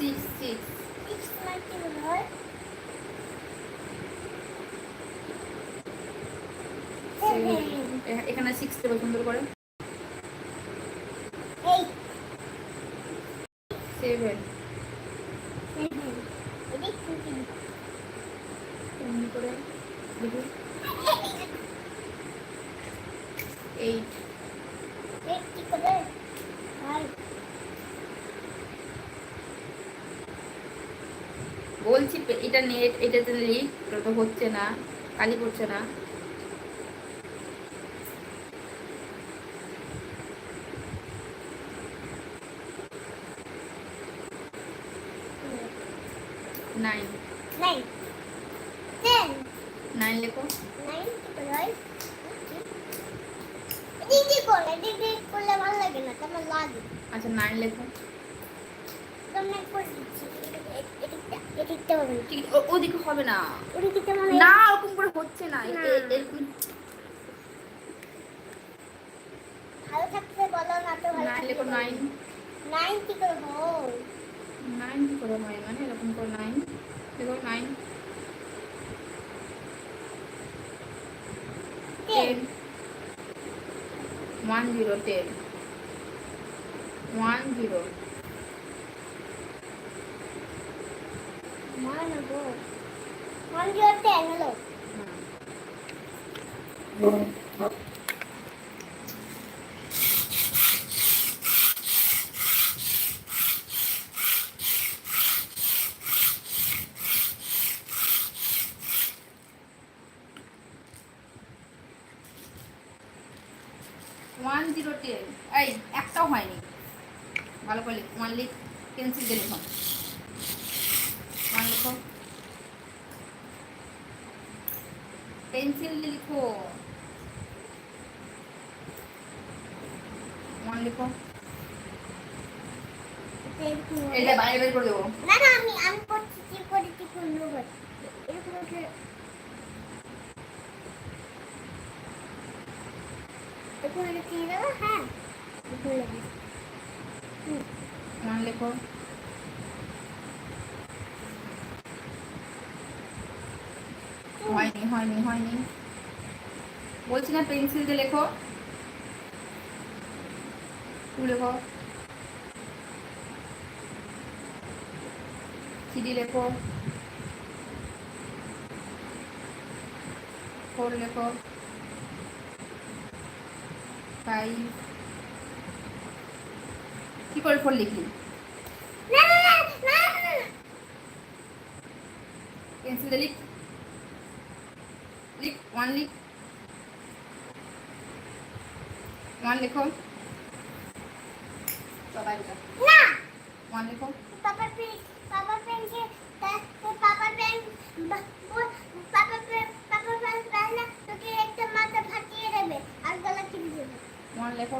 Six six six মানে কি হয় এখানে সিক্স দেবো করে। সেভেন করে? এইট কি করে ফাইভ বলছি পে- এটা এটাতে লিখ এটা তো হচ্ছে না কালি পড়ছে না। নাইন নাইন টেন নাইন লেখো। নাইন কি করলে ভালো লাগে না লাগে। আচ্ছা নাইন লেখো। তোমরা করে দিচ্ছি। এদিকটা এদিকটা হবে না। ঠিক ও- ওদিকে হবে না। ওদিকটা মানে না ওরকম করে হচ্ছে না। এ- না। এ- এরকম ভালো থাকতে বলো না তো ভালো নাইন লেখো নাইন। নাইন কি করে হয় নাইন কি করে হয় মানে এরকম করে নাইন। দেখো nine. Ten. Ten. One zero ten. One zero না না গো ওয়ান জিরো টেন এই একটাও হয়নি। ভালো করে লিখ। ওয়ান লিখ পেন্সিল দিয়ে লিখো। লিখো। পেন্সিল দিয়ে লিখো। ওয়ান লিখো। এটা বাইরে বের করে দেবো। না না আমি আমি করছি কি করে কি এরকম উঠলে এরকম এটা কি দেবো হ্যাঁ এরকম লাগবে লিখো। হয়নি হয়নি হয়নি। বলছি না পেন্সিল দিয়ে লেখো। লেখো। থ্রি লেখো? ফোর লেখো। ফাইভ কি করে ফোর লিখলি? পেন্সিল দিয়ে লিখ। ওয়ান লিখ ওয়ান লিখো সবাই না! ওয়ান লিখো পাপার পেন পাপার পেন কে পাপার পেন পাপার পেন পাপার পেন পেন তোকে একটা মাথা ফাটিয়ে দেবে আর গলা চিপে দেবে ওয়ান লেখো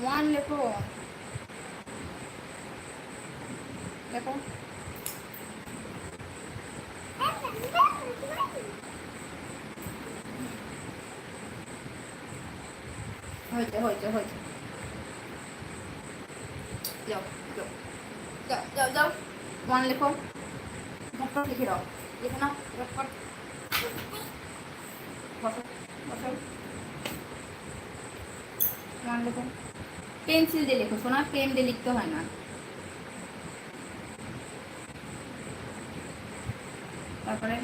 ওয়ান লেখো লেখো হয়েছে হয়েছে হয়েছে যাও যাও। যাও যাও যাও। ওয়ান লেখো। ঝটপট লিখে দাও। লিখে নাও ঝটপট বসো বসো। ওয়ান লেখো। পেন্সিল দিয়ে লেখো সোনা। পেন দিয়ে লিখতে হয় না। তারপরে?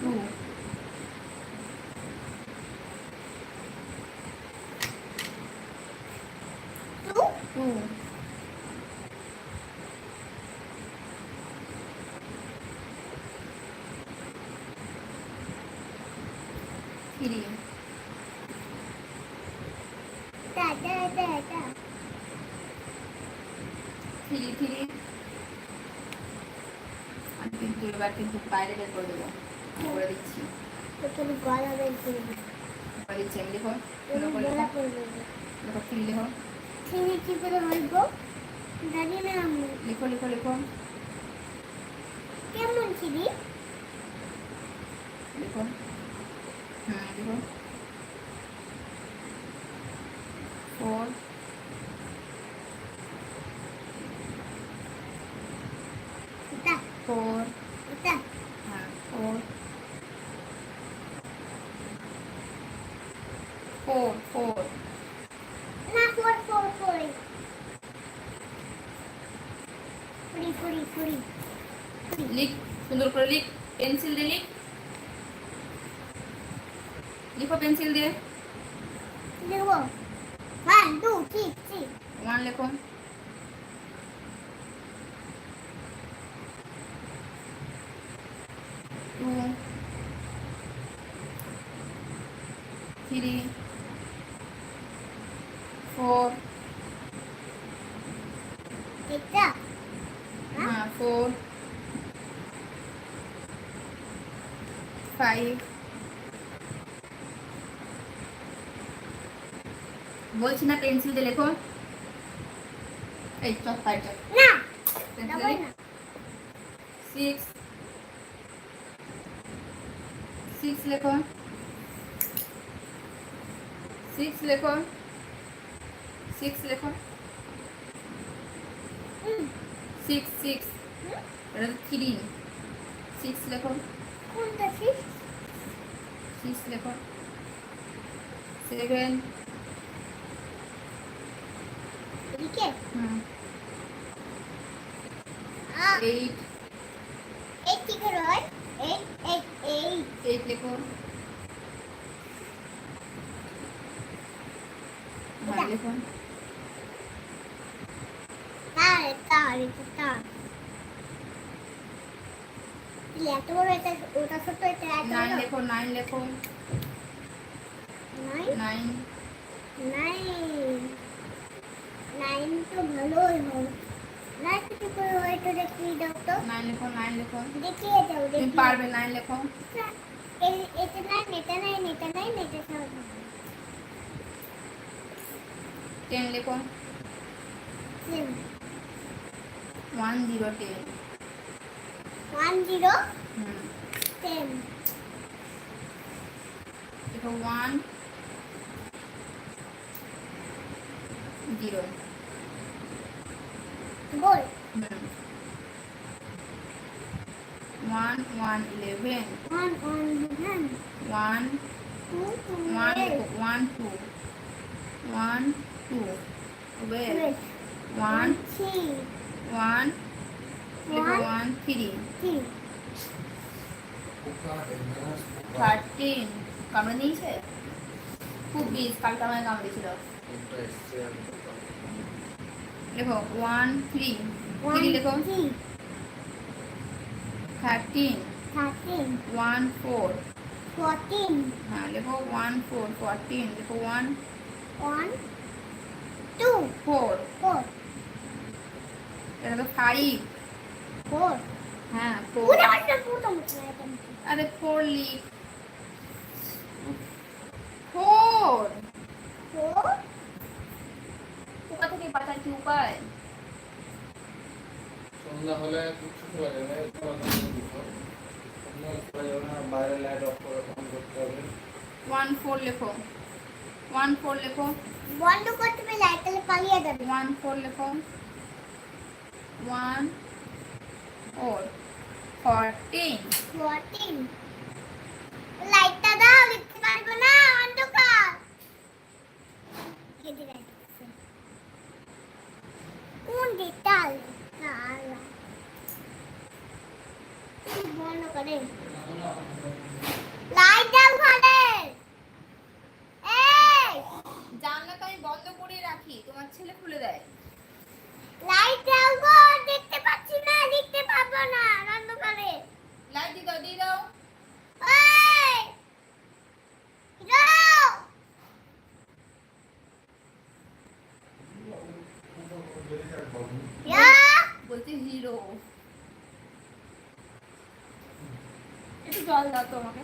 টু থ্রি থ্রি থ্রি আমি কিন্তু এবার কিন্তু বাইরে বের করে দেবো। করে দিচ্ছি। গলা বের করবে করে দিচ্ছি আমি দেখো করে দেখো কি করে হইব জানি না আমি। লিখো লিখো লিখো। কেমন চিনি? লিখো। হুম লিখো ফোর এটা ফোর এটা হ্যাঁ ফোর ফোর ফোর না ফোর ফোর ফোর ফুরি ফুরি ফুরি লিখ সুন্দর করে লিখ পেন্সিল দিয়ে লিখ লিখো পেন্সিল দিয়ে। দেখব one two three three one লেখো। টু থ্রি ফোর হ্যাঁ ফোর ফাইভ বলছি না পেন্সিল দিয়ে লেখো। এই চল ফাইভটা না সিক্স সিক্স লেখো। সিক্স লেখো। সিক্স লেখো। সিক্স সিক্স এটা তো থ্রি সিক্স লেখো। কোনটা সিক্স সিক্স লেখো। সেভেন এদিকে? হুম। আ। এইট কি করে? হয় এইট লেখো লেখো এত বড় এটা ওটা ছোট এটা এত নাইন লেখো নাইন লেখো নাইন? নাইন। নাইন। নাইন তো ভালোই হয় পারবে নাইন লেখো। এটা নাইন এটা নাইন এটা নাইন এটা টেন লেখো। One zero ten. One zero ten. লেখো ওয়ান জিরো। গোল হুম one one eleven one one one one two two one লেখো one two one two twelve one three one One. One three three thirteen কামড়ে নিয়েছে খুব বিষ কালকে আমায় কামড়েছিল লেখো ওয়ান থ্রি থ্রি লেখো three thirteen thirteen one four fourteen হ্যাঁ লেখো ওয়ান ফোর ফোরটিন লেখো one one two four four এটা তো ফাইভ ফোর হ্যাঁ ফোর আরে ফোর লিখ। ফোর ফোর থেকে বাঁচার কি উপায়? সন্ধ্যা হলে কিছু করা যাবে না বাইরে লাইট অফ করে অন করতে হবে। ওয়ান ফোর লেখো। ওয়ান ফোর লেখো। বন্ধ করতে পেলে তাহলে পালিয়ে যাবে। ওয়ান ফোর লেখো। One four fourteen. ফোরটিন। লাইটটা দাও দেখতে পারব না অন্ধকার এদিকে আছে। কোন দিকটা না আল্লাহ বন্ধ করে লাইট দাও ঘরে এই জানলাটা আমি বন্ধ করে রাখি তোমার ছেলে খুলে দেয় লাইট দাও গো দেখতে পাচ্ছি না দেখতে পাবো না অন্ধকারে লাইট দিয়ে দাও দিয়ে দাও এই দাও ইয়া বলছে হিরো একটু জল দাও তো আমাকে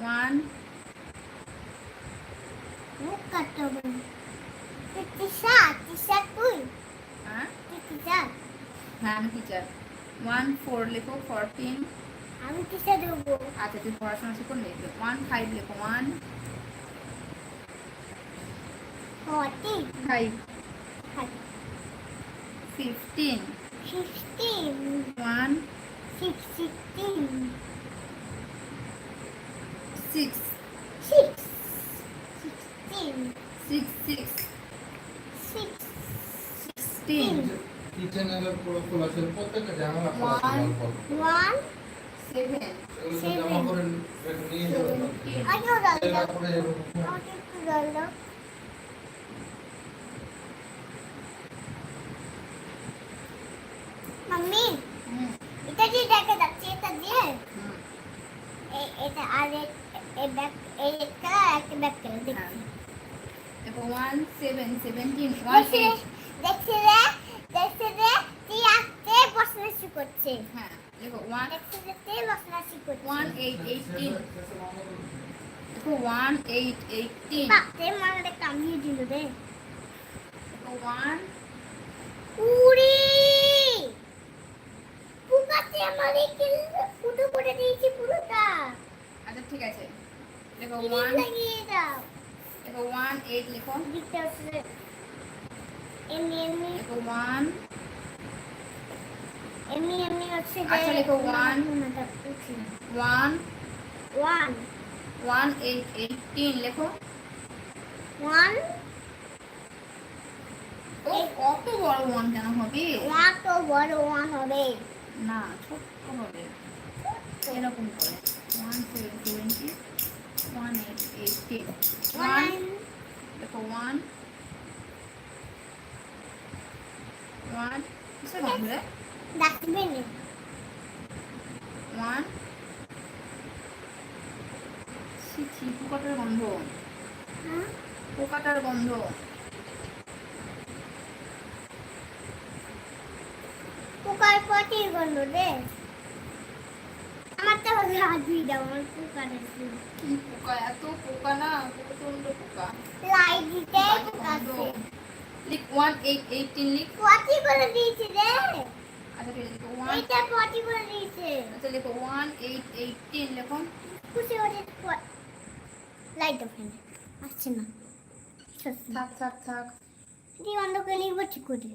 ওয়ান মুখ কাটতে হবে টিশার্ট টিশার্ট তুই। হ্যাঁ? টিশার্ট হ্যাঁ আমি টিচার ওয়ান ফোর লেখো ফোরটিন আমি টিশার্ট দেবো। আচ্ছা তুই পড়াশোনা শিখো নেই ওয়ান ফাইভ লেখো one forty, five fifteen fifteen, one six, sixteen, six six, sixteen, six six six, sixteen কিচেনের পুরো খোলা ছিল প্রত্যেকটা জানালা খোলা ছিল One. one. সেভেন রেখে নিয়ে যাব না। আগে দাও রোল দাও মাম্মি এটা কি দেখা যাচ্ছে এটা দিয়ে? এটা আর এই ব্যাক এই একটা একটা ব্যাক করে দেখছি। দেখো ওয়ান সেভেন সেভেন্টিন দেখছি রে দেখছি রে তুই আস্তে বসনাসি করছে। হ্যাঁ দেখো ওয়ান দেখছি রে তুই বসনাসি করছে। ওয়ান এইট এইটিন দেখো ওয়ান এইট এইটিন বাপরে মানে কামিয়ে দিল রে। দেখো ওয়ান উড়ি পুকাতে আমার এই কিল ফুটো করে দিয়েছি পুরোটা? আচ্ছা ঠিক আছে। দেখো কিল লাগিয়ে দাও? দেখো ওয়ান এইট লিখো। দিতে হচ্ছে এমনি এমনি। দেখো ওয়ান এমনি এমনি হচ্ছে আচ্ছা, লিখো লেখো। ও কত বড় ওয়ান কেন হবে? ওয়ান তো বড় ওয়ান হবে? না ছোট্ট হবে এরকম করে। One seven twenty one eight eighteen one দেখো ওয়ান ওয়ান কিসের গন্ধ রে? ডাস্টবিন। ওয়ান ছি ছি পোকাটার গন্ধ। হ্যাঁ? পোকাটার গন্ধ। পোকার পটি গন্ধ রে। আমার তো হাত ধুই দাও আমার পোকা পোকার কি পোকা এত পোকা না প্রচণ্ড পোকা। লাইট দিতে পোকা। লিখ ওয়ান এইট এইটিন লিখ। পটি করে দিয়েছি রে। আচ্ছা ঠিক আছে লিখো ওয়ান পটি করে দিয়েছে। আচ্ছা লিখো ওয়ান এইট এইটিন লেখো। খুশি হয়ে লাইট অফ আসছে না। থাক থাক থাক। তুই বন্ধ লিখব ঠিক করে।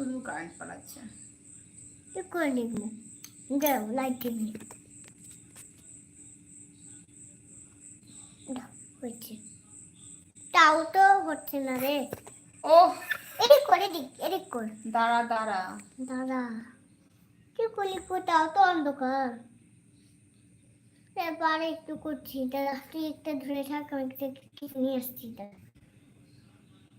শুধু কারেন্ট পালাচ্ছে। লাইট হচ্ছে। তাও তো হচ্ছে না রে। ও এদিক করে এদিক এদিক কর। দাঁড়া দাঁড়া। দাদা কি করলি কোথাও তো অন্ধকার। এবার একটু করছি। দাদা তুই একটা ধরে থাক আমি একটা কিছু নিয়ে আসছি দাদা